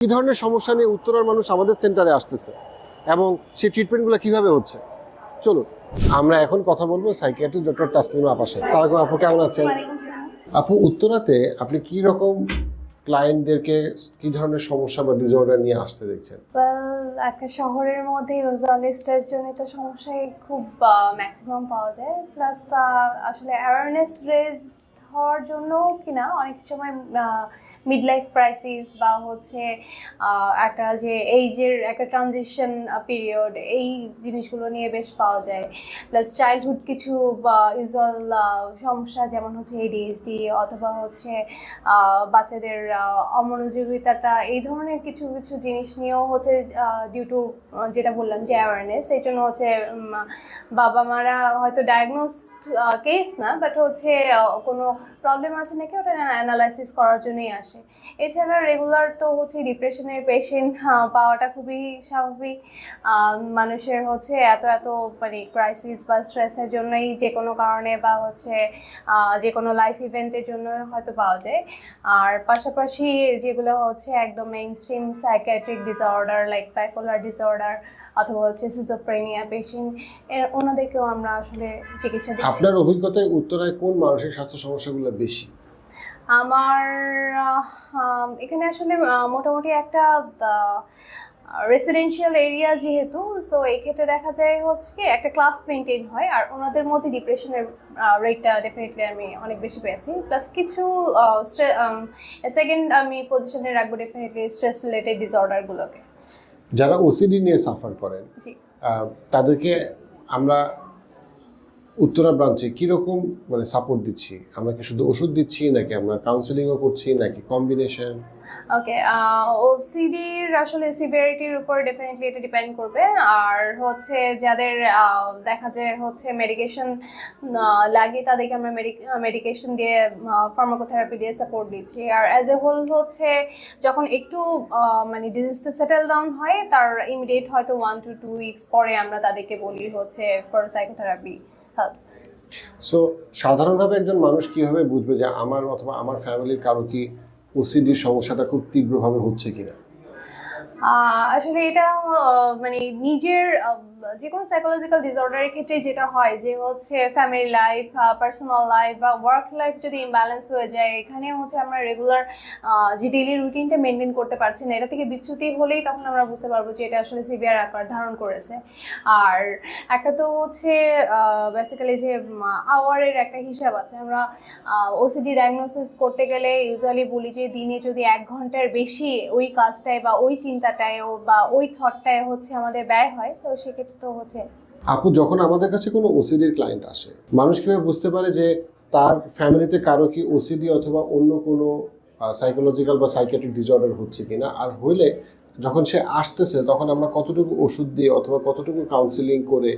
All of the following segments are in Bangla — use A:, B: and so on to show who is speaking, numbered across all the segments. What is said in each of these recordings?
A: কি ধরনের সমস্যা নিয়ে উত্তরার মানুষ আমাদের সেন্টারে আসতেছে? এবং সেই ট্রিটমেন্টগুলো কীভাবে হচ্ছে? চলুন আমরা এখন কথা বলব সাইকিয়াট্রিস্ট ডক্টর তাসলিমা আপাশে স্যার আপু কেমন আছেন? আপু উত্তরাতে আপনি কি রকম ক্লায়েন্টদেরকে কি ধরনের সমস্যা বা ডিসঅর্ডার নিয়ে আসতে দেখছেন?
B: একটা শহরের মধ্যে ইউজুয়ালি স্ট্রেস জনিত সমস্যাই খুব ম্যাক্সিমাম পাওয়া যায়। প্লাস আসলে অ্যাওয়ারনেস রেজ হওয়ার জন্য কিনা অনেক সময় মিড লাইফ ক্রাইসিস বা হচ্ছে একটা যে এইজের একটা ট্রানজিশন পিরিয়ড এই জিনিসগুলো নিয়ে বেশ পাওয়া যায়। প্লাস চাইল্ডহুড কিছু, বা ইউজুয়াল সমস্যা যেমন হচ্ছে এডিএসডি অথবা হচ্ছে বাচ্চাদের অমনোযোগিতাটা, এই ধরনের কিছু কিছু জিনিস নিয়েও হচ্ছে ডিউ টু যেটা বললাম যে অ্যাওয়ারনেস এই জন্য হচ্ছে বাবা মারা হয়তো ডায়াগনোসড কেস না বাট হচ্ছে কোনো প্রবলেম আছে নাকি ওটা অ্যানালাইসিস করার জন্যই আসে। এছাড়া রেগুলার তো হচ্ছে ডিপ্রেশনের পেশেন্ট পাওয়াটা খুবই স্বাভাবিক। মানুষের হচ্ছে এত এত মানে ক্রাইসিস বা স্ট্রেসের জন্যই যে কোনো কারণে বা হচ্ছে যে কোনো লাইফ ইভেন্টের জন্য হয়তো পাওয়া যায়। আর পাশাপাশি যেগুলো হচ্ছে একদম mainstream psychiatric disorder like bipolar disorder অথবা হচ্ছে সিজোফ্রেনিয়া পেশেন্ট এর ওনাদেরকেও আমরা আসলে চিকিৎসা দিচ্ছি।
A: আপনার অভিজ্ঞতায় উত্তরায় কোন মানসিক স্বাস্থ্য সমস্যাগুলো বেশি?
B: আমার এখানে আসলে মোটামুটি একটা রেসিডেন্সিয়াল এরিয়া যেহেতু সো এক্ষেত্রে ক্ষেত্রে দেখা যায় হচ্ছে কি একটা ক্লাস মেনটেন হয় আর ওনাদের মধ্যে ডিপ্রেশনের রেটটা ডেফিনেটলি আমি অনেক বেশি পেয়েছি। প্লাস কিছু সেকেন্ড আমি পজিশনে রাখব ডেফিনেটলি স্ট্রেস রিলেটেড ডিসঅর্ডারগুলোকে
A: যারা ওসিডি নিয়ে সাফার করেন তাদেরকে আমরা উত্তরা ব্রাঞ্চে কীরকম মানে সাপোর্ট দিচ্ছি? আমরা কি শুধু ওষুধ দিচ্ছি, নাকি আমরা কাউন্সিলিংও করছি, নাকি কম্বিনেশন
B: ওকে ওসিডির আসলে সিভিয়ারিটির উপর ডেফিনেটলি এটা ডিপেন্ড করবে। আর হচ্ছে যাদের দেখা যায় হচ্ছে মেডিকেশন লাগে তাদেরকে আমরা মেডিকেশন দিয়ে ফার্মাকোথেরাপি দিয়ে সাপোর্ট দিচ্ছি। আর অ্যাজ এ হোল হচ্ছে যখন একটু মানে ডিজিজটা সেটেল ডাউন হয়, তার ইমিডিয়েট হয়তো ওয়ান টু টু উইকস পরে আমরা তাদেরকে বলি হচ্ছে ফর সাইকোথেরাপি
A: সো সাধারণভাবে একজন মানুষ কীভাবে বুঝবে যে আমার অথবা আমার ফ্যামিলির কারও কি ওসিডির সমস্যাটা খুব তীব্রভাবে হচ্ছে কিনা?
B: আসলে এটা মানে নিজের যে কোনো সাইকোলজিক্যাল ডিসঅর্ডারের ক্ষেত্রে যেটা হয় যে হচ্ছে ফ্যামিলি লাইফ পার্সোনাল লাইফ বা ওয়ার্ক লাইফ যদি ইমব্যালেন্স হয়ে যায়, এখানে হচ্ছে আমরা রেগুলার যে ডেইলি রুটিনটা মেনটেন করতে পারছি না, এটা থেকে বিচ্যুতি হলেই তখন আমরা বুঝতে পারব যে এটা আসলে সিভিয়ার আকার ধারণ করেছে। আর একটা তো হচ্ছে বেসিক্যালি যে আওয়ারের একটা হিসাব আছে, আমরা ওসিডি ডায়াগনোসিস করতে গেলে ইউজুয়ালি বলি যে দিনে যদি এক ঘণ্টার বেশি ওই কাজটায় বা ওই চিন্তাটায় বা ওই থটটায় হচ্ছে আমাদের ব্যয় হয়, তো সেক্ষেত্রে তো হচ্ছে।
A: আপু, যখন আমাদের কাছে কোনো ওসিডির ক্লায়েন্ট আসে, মানুষ কীভাবে বুঝতে পারে যে তার ফ্যামিলিতে কারও কি ওসিডি অথবা অন্য কোনো সাইকোলজিক্যাল বা সাইকিয়াট্রিক ডিসঅর্ডার হচ্ছে কিনা? আর হইলে যখন সে আসতেছে, তখন আমরা কতটুকু ওষুধ দিয়ে অথবা কতটুকু কাউন্সিলিং করে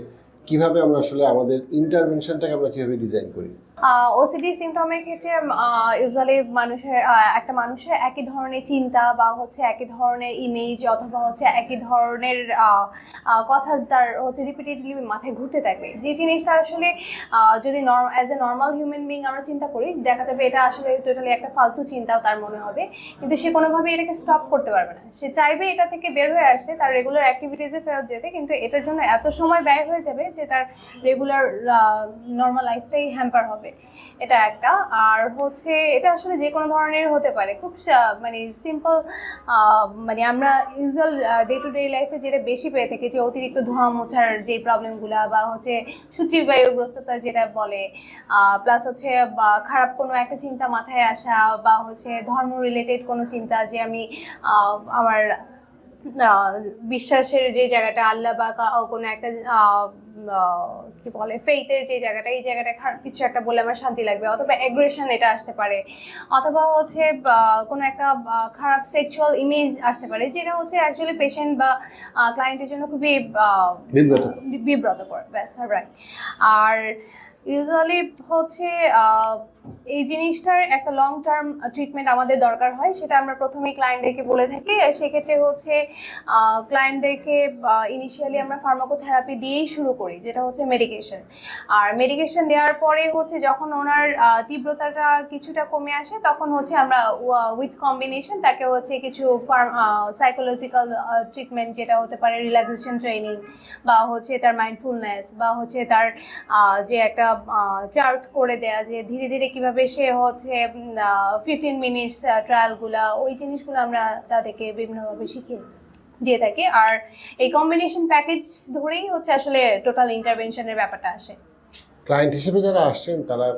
A: কীভাবে আমরা আসলে আমাদের ইন্টারভেনশনটাকে আমরা কীভাবে ডিজাইন করি?
B: ওসিডি সিমটমের ক্ষেত্রে ইউজুয়ালি মানুষের একটা মানুষের একই ধরনের চিন্তা বা হচ্ছে একই ধরনের ইমেজ অথবা হচ্ছে একই ধরনের কথা তার হচ্ছে রিপিটেডলি মাথায় ঘুরতে থাকবে। যে জিনিসটা আসলে যদি as a normal human being আমরা চিন্তা করি, দেখা যাবে এটা আসলে টোটালি একটা ফালতু চিন্তাও তার মনে হবে। কিন্তু সে কোনোভাবে এটাকে স্টপ করতে পারবে না। সে চাইবে এটা থেকে বের হয়ে আসছে তার রেগুলার অ্যাক্টিভিটিসে ফেরত যেতে, কিন্তু এটার জন্য এত সময় ব্যয় হয়ে যাবে যে তার রেগুলার নর্মাল লাইফটাই হ্যাম্পার হবে। এটা একটা। আর হচ্ছে এটা আসলে যে কোনো ধরনের হতে পারে। খুব মানে সিম্পল মানে আমরা ইউজুয়াল ডে টু ডে লাইফে যেটা বেশি পেয়ে থাকি যে অতিরিক্ত ধোঁয়া মোছার যে প্রবলেমগুলো বা হচ্ছে সূচিবায়ুগ্রস্ততা যেটা বলে প্লাস হচ্ছে, বা খারাপ কোনো একটা চিন্তা মাথায় আসা বা হচ্ছে ধর্ম রিলেটেড কোনো চিন্তা যে আমি আমার বিশ্বাসের যে জায়গাটা আল্লাহ বা কোনো একটা কি বলে ফেইথের যে জায়গাটা এই জায়গাটা খারাপ কিছু একটা বলে আমার শান্তি লাগবে। অথবা অ্যাগ্রেশন এটা আসতে পারে। অথবা হচ্ছে কোনো একটা খারাপ সেক্সুয়াল ইমেজ আসতে পারে যেটা হচ্ছে অ্যাকচুয়ালি পেশেন্ট বা ক্লায়েন্টের জন্য খুবই আহ,
A: বিব্রত
B: বিব্রত করবে রাইট আর ইউজুয়ালি হচ্ছে এই জিনিসটার একটা লং টার্ম ট্রিটমেন্ট আমাদের দরকার হয়, সেটা আমরা প্রথমে ক্লায়েন্টদেরকে বলে থাকি। সেক্ষেত্রে হচ্ছে ক্লায়েন্টদেরকে ইনিশিয়ালি আমরা ফার্মাকোথেরাপি দিয়েই শুরু করি, যেটা হচ্ছে মেডিকেশন আর মেডিকেশন দেওয়ার পরে হচ্ছে যখন ওনার তীব্রতাটা কিছুটা কমে আসে, তখন হচ্ছে আমরা উইথ কম্বিনেশন তাকে হচ্ছে কিছু ফার্ম সাইকোলজিক্যাল ট্রিটমেন্ট যেটা হতে পারে রিল্যাক্সেশন ট্রেনিং বা হচ্ছে তার মাইন্ডফুলনেস বা হচ্ছে তার যে একটা চার্ট করে দেয়া, যে ধীরে ধীরে কীভাবে সে হচ্ছে ফিফটিন মিনিটস ট্রায়ালগুলা ওই জিনিসগুলো আমরা তাদেরকে বিভিন্নভাবে শিখে দিয়ে থাকি। আর এই কম্বিনেশন প্যাকেজ ধরেই হচ্ছে আসলে টোটাল ইন্টারভেনশনের ব্যাপারটা আসে।
A: ক্লায়েন্ট হিসেবে যারা আসছেন, তারা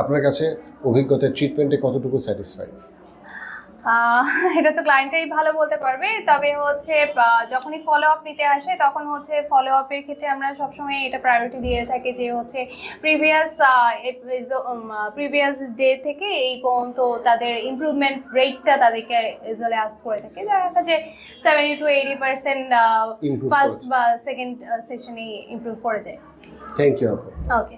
A: আপনার কাছে অভিজ্ঞতার ট্রিটমেন্টে কতটুকু স্যাটিসফাইড
B: এটা তো ক্লায়েন্টটাই ভালো বলতে পারবে। তবে হচ্ছে যখনই ফলো আপ নিতে আসে তখন হচ্ছে ফলো আপের ক্ষেত্রে আমরা সবসময় এটা প্রায়োরিটি দিয়ে থাকি যে হচ্ছে প্রিভিয়াস প্রিভিয়াস ডে থেকে এই পর্যন্ত তাদের ইমপ্রুভমেন্ট রেটটা তাদেরকে ইউজুয়ালি আস্ক করে থাকে। দেখা যাচ্ছে seventy two eighty percent first. বা সেকেন্ড সেশনে ইমপ্রুভ করে যায়।
A: Thank you
B: okay